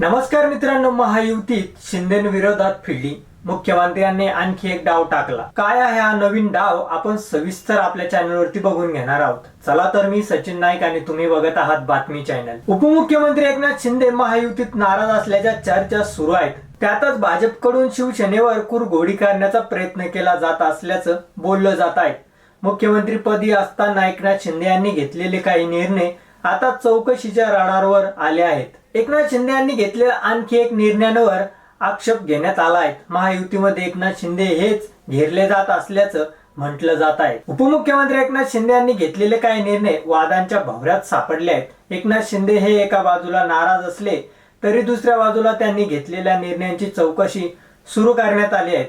नमस्कार मित्रांनो महायुतीत शिंदे विरोधात फिल्डिंग मुख्यमंत्र्यांनी आणखी एक डाव टाकला. काय आहे हा नवीन डाव? आपण सविस्तर आपल्या चॅनलवरती बघून घेणार आहोत. चला तर मी सचिन नाईक आणि तुम्ही बघत आहात बातमी चॅनल उपमुख्यमंत्री एकनाथ शिंदे महायुतीत नाराज असल्याच्या चर्चा सुरू आहेत. त्यातच भाजपकडून शिवसेनेवर कुरघोडी करण्याचा प्रयत्न केला जात असल्याचं बोललं जात आहे. मुख्यमंत्रीपदी असताना एकनाथ शिंदे यांनी घेतलेले काही निर्णय आता चौकशीच्या रडारवर आले आहेत. एकनाथ शिंदे यांनी घेतलेल्या आणखी एक निर्णयांवर आक्षेप घेण्यात आला आहे महायुतीमध्ये एकनाथ शिंदे हेच घेरले जात असल्याचं म्हटलं जात आहे. उपमुख्यमंत्री एकनाथ शिंदे यांनी घेतलेले काही निर्णय वादांच्या भवऱ्यात सापडले आहेत. एकनाथ शिंदे हे एका बाजूला नाराज असले तरी दुसऱ्या बाजूला त्यांनी घेतलेल्या निर्णयांची चौकशी सुरू करण्यात आली आहे.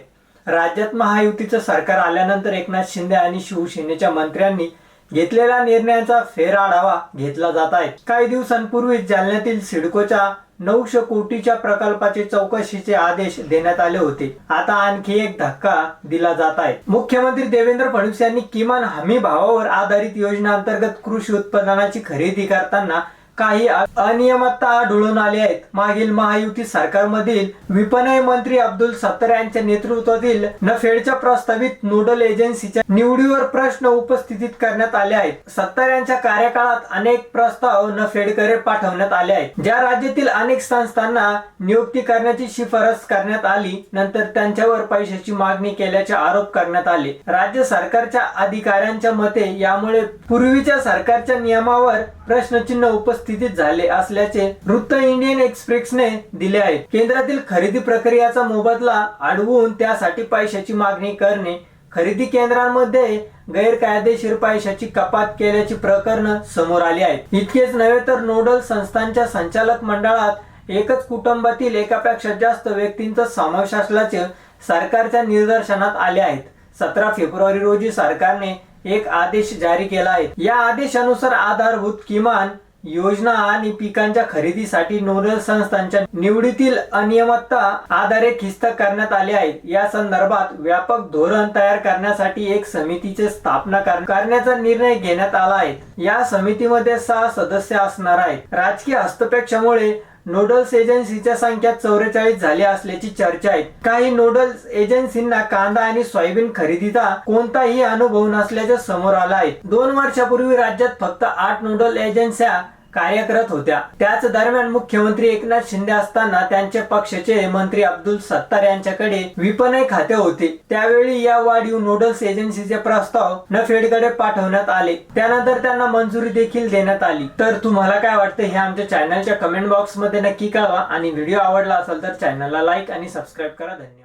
राज्यात महायुतीचं सरकार आल्यानंतर एकनाथ शिंदे आणि शिवसेनेच्या मंत्र्यांनी घेतलेल्या निर्णयांचा फेर आढावा घेतला जात आहे. काही दिवसांपूर्वी जालन्यातील सिडकोच्या नऊशे कोटीच्या प्रकल्पाचे चौकशीचे आदेश देण्यात आले होते. आता आणखी एक धक्का दिला जात आहे. मुख्यमंत्री देवेंद्र फडणवीस यांनी किमान हमी भावावर आधारित योजना अंतर्गत कृषी उत्पादनाची खरेदी करताना काही अनियमितता आढळून आली आहेत. मागील महायुती सरकारमधील विपणन मंत्री अब्दुल सत्तार यांच्या नेतृत्वातील नफेडच्या प्रस्तावित नोडल एजन्सीच्या निवडीवर प्रश्न उपस्थित करण्यात आले आहेत. सत्तार यांच्या कार्यकाळात अनेक प्रस्ताव नफेडकडे पाठवण्यात आले आहेत. ज्या राज्यातील अनेक संस्थांना नियुक्ती करण्याची शिफारस करण्यात आली नंतर त्यांच्यावर पैशाची मागणी केल्याचे आरोप करण्यात आले. राज्य सरकारच्या अधिकाऱ्यांच्या मते यामुळे पूर्वीच्या सरकारच्या नियमावर प्रश्नचिन्ह उपस्थितीत झाले असल्याचे वृत्त इंडियन एक्सप्रेसने दिले आहे. केंद्रातील खरेदी प्रक्रियाचा मोबदला अडवून त्यासाठी पैशाची मागणी करणे खरेदी केंद्रांमध्ये गैरकायदेशीर पैशाची कपात केल्याची प्रकरण समोर आली आहेत. इतकेच नव्हे तर नोडल संस्थांच्या संचालक मंडळात एकच कुटुंबातील एकापेक्षा जास्त व्यक्तींचा समावेश असल्याचे सरकारच्या निदर्शनात आले आहेत. सतरा फेब्रुवारी रोजी सरकारने एक आदेश जारी केला आहे. या आदेशानुसार आधारभूत किमान योजना आणि पिकांच्या खरेदीसाठी नोडल संस्थांच्या निवडीतील अनियमितता आधारे खिस्त करण्यात आले आहेत. या संदर्भात व्यापक धोरण तयार करण्यासाठी एक समितीची स्थापना करण्याचा निर्णय घेण्यात आला आहे. या समितीमध्ये सहा सदस्य असणार आहेत. राजकीय हस्तक्षेपामुळे नोडल्स एजन्सीच्या संख्या चौवेचाळीस झाली असल्याची चर्चा आहे. काही नोडल्स एजन्सींना कांदा आणि सोयाबीन खरेदीचा कोणताही अनुभव नसल्याचे समोर आला आहे. दोन वर्षापूर्वी राज्यात फक्त आठ नोडल एजन्स्या कार्यरत होत्या. त्याच दरम्यान मुख्यमंत्री एकनाथ शिंदे असताना त्यांच्या पक्षाचे मंत्री अब्दुल सत्तार यांच्याकडे विपणय खाते होते. त्यावेळी या वाढीव नोडल्स एजन्सीचे प्रस्ताव नफेडकडे पाठवण्यात आले. त्यानंतर त्यांना मंजुरी देखील देण्यात आली. तर तुम्हाला काय वाटतं हे आमच्या चॅनलच्या कमेंट बॉक्समध्ये नक्की कळवा. आणि व्हिडिओ आवडला असेल तर चॅनलला लाईक आणि सबस्क्राईब करा. धन्यवाद.